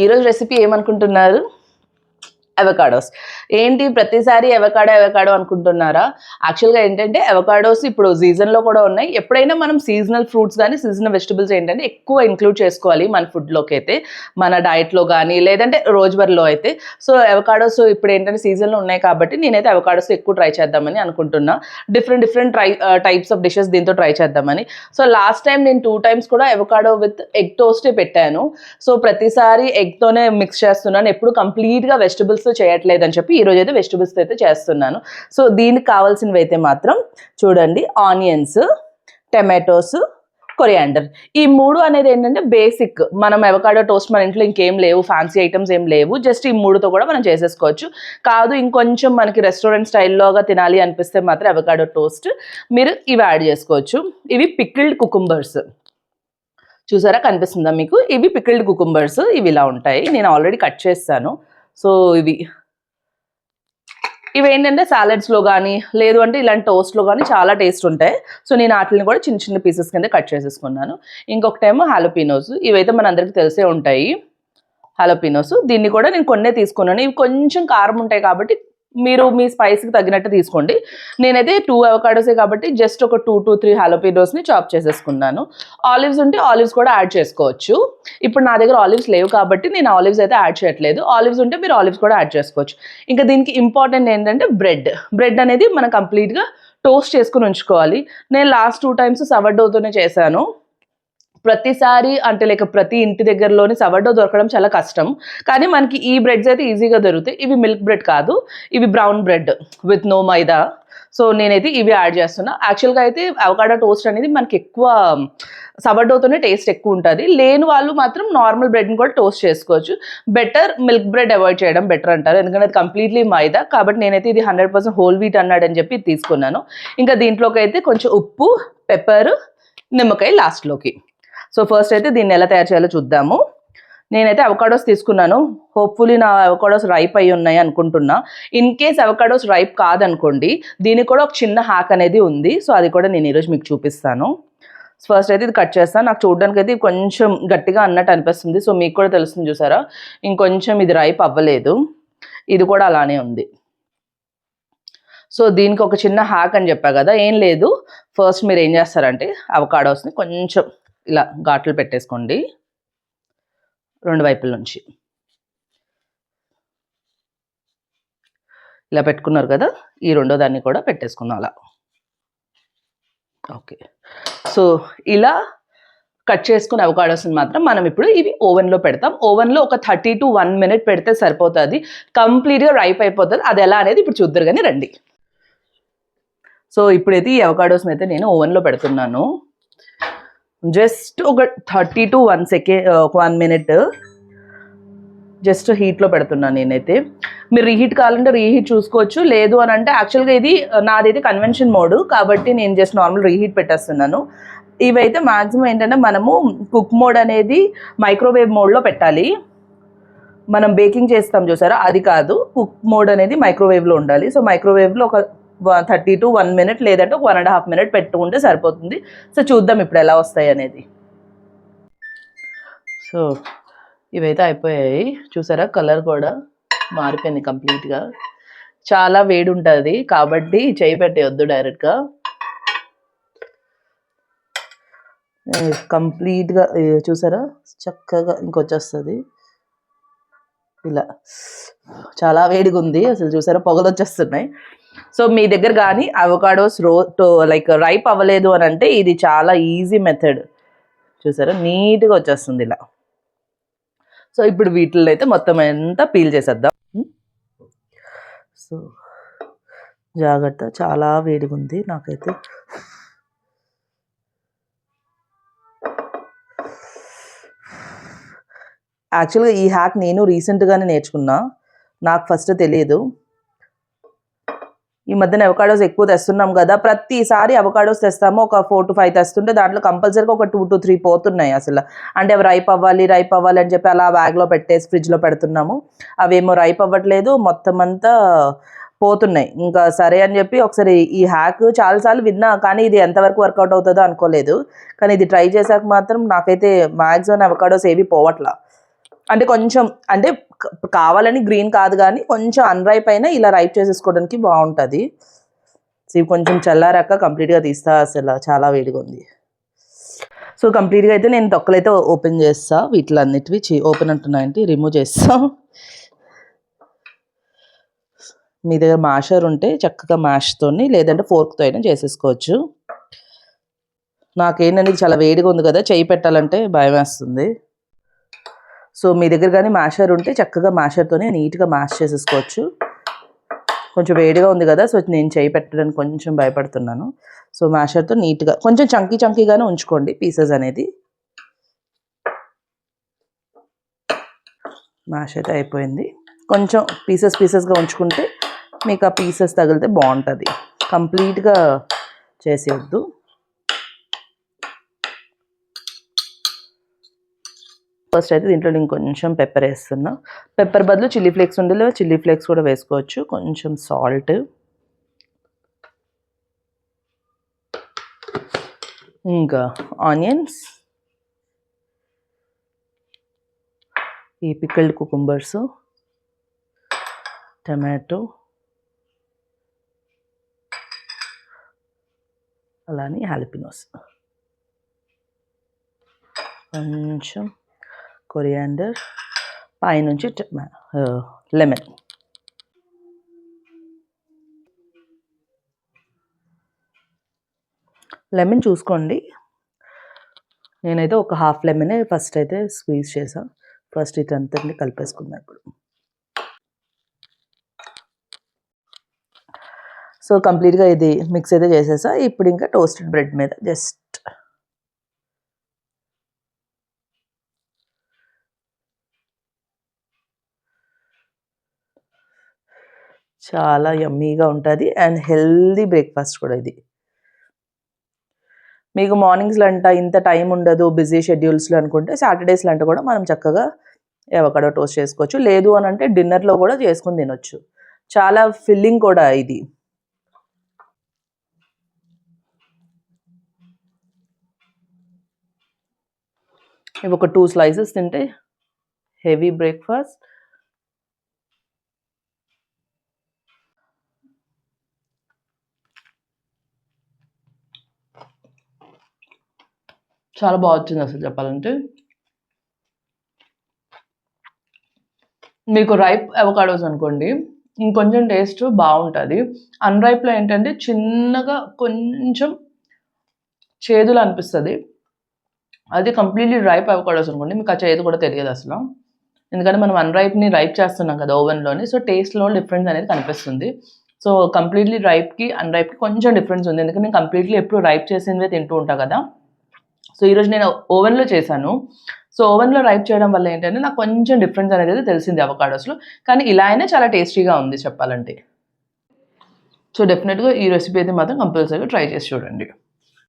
ఈరోజు రెసిపీ ఏమనుకుంటున్నారు? అవకాడోస్ ఏంటి ప్రతిసారి అవకాడో ఎవకాడో అనుకుంటున్నారా? యాక్చువల్గా ఏంటంటే ఎవకాడోస్ ఇప్పుడు సీజన్లో కూడా ఉన్నాయి. ఎప్పుడైనా మనం సీజనల్ ఫ్రూట్స్ కానీ సీజనల్ వెజిటబుల్స్ ఏంటంటే ఎక్కువ ఇంక్లూడ్ చేసుకోవాలి మన ఫుడ్లోకి అయితే. మన డైట్లో కానీ లేదంటే రోజువారీలో అయితే. సో అవకాడోస్ ఇప్పుడు ఏంటంటే సీజన్లో ఉన్నాయి కాబట్టి నేనైతే అవకాడోస్ ఎక్కువ ట్రై చేద్దామని అనుకుంటున్నా. Different different try types of dishes దీంతో ట్రై చేద్దామని. సో లాస్ట్ టైం నేను టూ టైమ్స్ కూడా అవకాడో విత్ ఎగ్ టోస్టే పెట్టాను. సో ప్రతిసారి ఎగ్తోనే మిక్స్ చేస్తున్నాను. ఎప్పుడు కంప్లీట్గా వెజిటబుల్స్తో చేయట్లేదు అని చెప్పి ఈరోజు అయితే వెజిటబుల్స్తో అయితే చేస్తున్నాను. సో దీనికి కావాల్సినవి అయితే మాత్రం చూడండి ఆనియన్స్ టమాటోస్ కొరియాండర్ ఈ మూడు అనేది ఏంటంటే బేసిక్ మనం ఎవకాడో టోస్ట్ మన ఇంట్లో ఇంకేం లేవు ఫ్యాన్సీ ఐటమ్స్ ఏం లేవు. జస్ట్ ఈ మూడుతో కూడా మనం చేసేసుకోవచ్చు. కాదు ఇంకొంచెం మనకి రెస్టారెంట్ స్టైల్లోగా తినాలి అనిపిస్తే మాత్రం ఎవకాడో టోస్ట్ మీరు ఇవి యాడ్ చేసుకోవచ్చు. ఇవి పికిల్డ్ కుకుంబర్స్ చూసారా? కనిపిస్తుందా మీకు? ఇవి పికిల్డ్ కుకుంబర్స్ ఇవి ఇలా ఉంటాయి. నేను ఆల్రెడీ కట్ చేస్తాను. సో ఇవి ఇవి ఏంటంటే సాలెడ్స్లో కానీ లేదు అంటే ఇలాంటి టోస్ట్లో కానీ చాలా టేస్ట్ ఉంటాయి. సో నేను వాటిని కూడా చిన్న చిన్న పీసెస్ కింద కట్ చేసేసుకున్నాను. ఇంకొకటేమో హాలోపినోస్ ఇవైతే మనందరికీ తెలిసే ఉంటాయి. హాలోపినోస్ దీన్ని కూడా నేను కొన్నే తీసుకున్నాను. ఇవి కొంచెం కారం ఉంటాయి కాబట్టి మీరు మీ స్పైస్కి తగినట్టు తీసుకోండి. నేనైతే టూ అవకాడోసే కాబట్టి జస్ట్ ఒక టూ టూ త్రీ హాలోపినోస్ని చాప్ చేసేసుకున్నాను. ఆలివ్స్ ఉంటే ఆలివ్స్ కూడా యాడ్ చేసుకోవచ్చు. ఇప్పుడు నా దగ్గర ఆలివ్స్ లేవు కాబట్టి నేను ఆలివ్స్ అయితే యాడ్ చేయట్లేదు. ఆలివ్స్ ఉంటే మీరు ఆలివ్స్ కూడా యాడ్ చేసుకోవచ్చు. ఇంకా దీనికి ఇంపార్టెంట్ ఏంటంటే బ్రెడ్ బ్రెడ్ అనేది మనం కంప్లీట్గా టోస్ట్ చేసుకుని ఉంచుకోవాలి. నేను లాస్ట్ టూ టైమ్స్ సవర్డోతోనే చేశాను. ప్రతిసారి అంటే లైక్ ప్రతి ఇంటి దగ్గరలోని సవర్డో దొరకడం చాలా కష్టం. కానీ మనకి ఈ బ్రెడ్స్ అయితే ఈజీగా దొరుకుతాయి. ఇవి మిల్క్ బ్రెడ్ కాదు. ఇవి brown bread with no maida. So నేనైతే ఇవి యాడ్ చేస్తున్నా. యాక్చువల్గా అయితే అవకాడో టోస్ట్ అనేది మనకి ఎక్కువ సవర్డోతోనే టేస్ట్ ఎక్కువ ఉంటుంది. లేని వాళ్ళు మాత్రం నార్మల్ బ్రెడ్ని కూడా టోస్ట్ చేసుకోవచ్చు. బెటర్ మిల్క్ బ్రెడ్ అవాయిడ్ చేయడం బెటర్ అంటారు. ఎందుకంటే అది కంప్లీట్లీ మైదా. కాబట్టి నేనైతే ఇది హండ్రెడ్ పర్సెంట్ హోల్ వీట్ అన్నాడని చెప్పి తీసుకున్నాను. ఇంకా దీంట్లోకి అయితే కొంచెం ఉప్పు పెప్పర్ నిమ్మకాయ లాస్ట్లోకి సో ఫస్ట్ అయితే దీన్ని ఎలా తయారు చేయాలో చూద్దాము. నేనైతే అవకాడోస్ తీసుకున్నాను. హోప్ఫుల్లీ నా అవకాడోస్ రైప్ అయి ఉన్నాయి అనుకుంటున్నా. ఇన్ కేస్ అవకాడోస్ రైప్ కాదనుకోండి దీనికి కూడా ఒక చిన్న హ్యాక్ అనేది ఉంది. సో అది కూడా నేను ఈరోజు మీకు చూపిస్తాను. ఫస్ట్ అయితే ఇది కట్ చేస్తాను. నాకు చూడడానికి అయితే కొంచెం గట్టిగా అన్నట్టు అనిపిస్తుంది. సో మీకు కూడా తెలుస్తుంది చూసారా? ఇంకొంచెం ఇది రైప్ అవ్వలేదు. ఇది కూడా అలానే ఉంది. సో దీనికి ఒక చిన్న హ్యాక్ అని చెప్పా కదా ఏం లేదు. ఫస్ట్ మీరు ఏం చేస్తారంటే అవకాడోస్ని కొంచెం ఇలా ఘాట్లు పెట్టేసుకోండి. రెండు వైపుల నుంచి. ఇలా పెట్టుకున్నారు కదా ఈ రెండో దాన్ని కూడా పెట్టేసుకుందాం అలా. ఓకే. సో ఇలా కట్ చేసుకున్న అవకాడోస్ని మాత్రం మనం ఇప్పుడు ఇవి ఓవెన్లో పెడతాం. ఓవెన్లో ఒక థర్టీ టు వన్ మినిట్ పెడితే సరిపోతుంది. కంప్లీట్గా రైప్ అయిపోతుంది. అది ఎలా అనేది ఇప్పుడు చూద్దరు కానీ రండి. సో ఇప్పుడైతే ఈ అవకాడోస్ని అయితే నేను ఓవెన్లో పెడుతున్నాను. జస్ట్ ఒక థర్టీ టు వన్ సెకండ్ ఒక వన్ మినిట్. జస్ట్ హీట్లో పెడుతున్నాను నేనైతే. మీరు రీహీట్ కావాలంటే రీహీట్ చూసుకోవచ్చు. లేదు అని అంటే యాక్చువల్గా ఇది నాదైతే కన్వెన్షన్ మోడ్ కాబట్టి నేను జస్ట్ నార్మల్ రీహీట్ పెట్టేస్తున్నాను. ఇవైతే మ్యాక్సిమం ఏంటంటే మనము కుక్ మోడ్ అనేది మైక్రోవేవ్ మోడ్లో పెట్టాలి. మనం బేకింగ్ చేస్తాం చూసారా? అది కాదు. కుక్ మోడ్ అనేది మైక్రోవేవ్లో ఉండాలి. సో మైక్రోవేవ్లో ఒక థర్టీ టు వన్ మినిట్ లేదంటే ఒక వన్ అండ్ హాఫ్ మినిట్ పెట్టుకుంటే సరిపోతుంది. సో చూద్దాం ఇప్పుడు ఎలా వస్తాయి అనేది. సో ఇవైతే అయిపోయాయి. చూసారా? కలర్ కూడా మారిపోయింది కంప్లీట్గా. చాలా వేడి ఉంటుంది. కాబట్టి చేయి పెట్టేయొద్దు డైరెక్ట్గా. కంప్లీట్గా చూసారా? చక్కగా ఇంకొచ్చేస్తుంది. ఇలా. చాలా వేడిగా ఉంది అసలు చూసారా? పొగలు వచ్చేస్తున్నాయి సో మీ దగ్గర కానీ అవకాడోస్ రో లైక్ రైప్ అవ్వలేదు అని అంటే ఇది చాలా ఈజీ మెథడ్ చూసారా? నీట్గా వచ్చేస్తుంది ఇలా. సో ఇప్పుడు వీటిల్లో అయితే మొత్తం అంతా పీల్ చేసేద్దాం. సో జాగ్రత్త చాలా వేడిగా ఉంది నాకైతే యాక్చువల్గా ఈ హ్యాక్ నేను రీసెంట్గానే నేర్చుకున్నా. నాకు ఫస్ట్ తెలియదు. ఈ మధ్యన అవకాడోస్ ఎక్కువ తెస్తున్నాం కదా ప్రతిసారి అవకాడోస్ తెస్తాము ఒక ఫోర్ టు ఫైవ్ తెస్తుంటే దాంట్లో కంపల్సరీగా ఒక టూ టు త్రీ పోతున్నాయి అసలు. అంటే అవి రైప్ అవ్వాలి రైప్ అవ్వాలి అని చెప్పి అలా బ్యాగ్లో పెట్టేసి ఫ్రిడ్జ్లో పెడుతున్నాము. అవేమో రైప్ అవ్వట్లేదు మొత్తం అంతా పోతున్నాయి. ఇంకా సరే అని చెప్పి ఒకసారి ఈ హ్యాక్ చాలాసార్లు విన్నా కానీ ఇది ఎంతవరకు వర్కౌట్ అవుతుందో అనుకోలేదు. కానీ ఇది ట్రై చేశాక మాత్రం నాకైతే మ్యాక్సిమం అవకాడోస్ ఏవి పోవట్లా. అంటే కొంచెం అంటే కావాలని గ్రీన్ కాదు కానీ కొంచెం అన్రైప్ అయినా ఇలా రైప్ చేసేసుకోవడానికి బాగుంటుంది. సో ఇవి కొంచెం చల్లారాక కంప్లీట్గా తీస్తా అసలు చాలా వేడిగా ఉంది. సో కంప్లీట్గా అయితే నేను తొక్కలు అయితే ఓపెన్ చేస్తా. వీటిలన్నిటివి ఓపెన్ అంటున్నాయంటే రిమూవ్ చేస్తా. మీ దగ్గర మాషర్ ఉంటే చక్కగా మ్యాష్తోని లేదంటే ఫోర్క్తో అయినా చేసేసుకోవచ్చు. నాకేంటంటే చాలా వేడిగా ఉంది కదా చేయి పెట్టాలంటే భయం వేస్తుంది సో మీ దగ్గర కానీ మ్యాషర్ ఉంటే చక్కగా మ్యాషర్తోనే నీట్గా మ్యాష్ చేసేసుకోవచ్చు. కొంచెం వేడిగా ఉంది కదా సో నేను చేయి పెట్టడానికి కొంచెం భయపడుతున్నాను. సో మ్యాషర్తో నీట్గా కొంచెం చంకీ చంకీగానే ఉంచుకోండి పీసెస్ అనేది. మ్యాష్ అయితే అయిపోయింది. కొంచెం పీసెస్ పీసెస్గా ఉంచుకుంటే మీకు ఆ పీసెస్ తగిలితే బాగుంటుంది. కంప్లీట్గా చేసేయద్దు. ఫస్ట్ అయితే దీంట్లో నేను కొంచెం పెప్పర్ వేస్తున్నా. పెప్పర్ బదులు చిల్లీ ఫ్లేక్స్ ఉండే చిల్లీ ఫ్లేక్స్ కూడా వేసుకోవచ్చు. కొంచెం సాల్ట్ ఇంకా ఆనియన్స్ ఈ పిక్కల్డ్ కుకుంబర్స్ టమాటో అలానే హ్యాలిపినోస్ కొంచెం కొరియాండర్ పైనుంచి లెమన్ లెమన్ చూసుకోండి. నేనైతే ఒక హాఫ్ లెమనే ఫస్ట్ అయితే స్క్వీజ్ చేసాను ఫస్ట్ ఇటంతటిని కలిపేసుకుందాం ఇప్పుడు. సో కంప్లీట్గా ఇది మిక్స్ అయితే చేసేసా. ఇప్పుడు ఇంకా టోస్టెడ్ బ్రెడ్ మీద జస్ట్ చాలా యమ్మీగా ఉంటుంది. అండ్ హెల్దీ బ్రేక్ఫాస్ట్ కూడా ఇది. మీకు మార్నింగ్స్లో అంట ఇంత టైం ఉండదు బిజీ షెడ్యూల్స్లో అనుకుంటే సాటర్డేస్లో అంట కూడా మనం చక్కగా ఎవకడో టోస్ట్ చేసుకోవచ్చు. లేదు అని అంటే డిన్నర్లో కూడా చేసుకుని తినొచ్చు. చాలా ఫిల్లింగ్ కూడా ఇది. ఇవి ఒక టూ స్లైసెస్ తింటే హెవీ బ్రేక్ఫాస్ట్ చాలా బాగా వచ్చింది అసలు చెప్పాలంటే. మీకు రైప్ అవకాడోస్ అనుకోండి ఇంకొంచెం టేస్ట్ బాగుంటుంది. అన్రైప్లో ఏంటంటే చిన్నగా కొంచెం చేదులు అనిపిస్తుంది. అది కంప్లీట్లీ రైప్ అవకాడోస్ అనుకోండి మీకు ఆ చేదు కూడా తెలియదు అసలు. ఎందుకంటే మనం అన్రైప్ని రైప్ చేస్తున్నాం కదా ఓవెన్లోని సో టేస్ట్లో డిఫరెన్స్ అనేది కనిపిస్తుంది. సో కంప్లీట్లీ రైప్కి అన్రైప్కి కొంచెం డిఫరెన్స్ ఉంది. ఎందుకంటే నేను కంప్లీట్లీ ఎప్పుడు రైప్ చేసినవే తింటూ ఉంటా కదా. సో ఈరోజు నేను ఓవెన్లో చేశాను. సో ఓవెన్లో రైప్ చేయడం వల్ల ఏంటంటే నాకు కొంచెం డిఫరెన్స్ అనేది తెలిసింది అవకాడోస్లో. కానీ ఇలా అయినా చాలా టేస్టీగా ఉంది చెప్పాలంటే. సో డెఫినెట్గా ఈ రెసిపీ అయితే మాత్రం కంపల్సరీగా ట్రై చేసి చూడండి.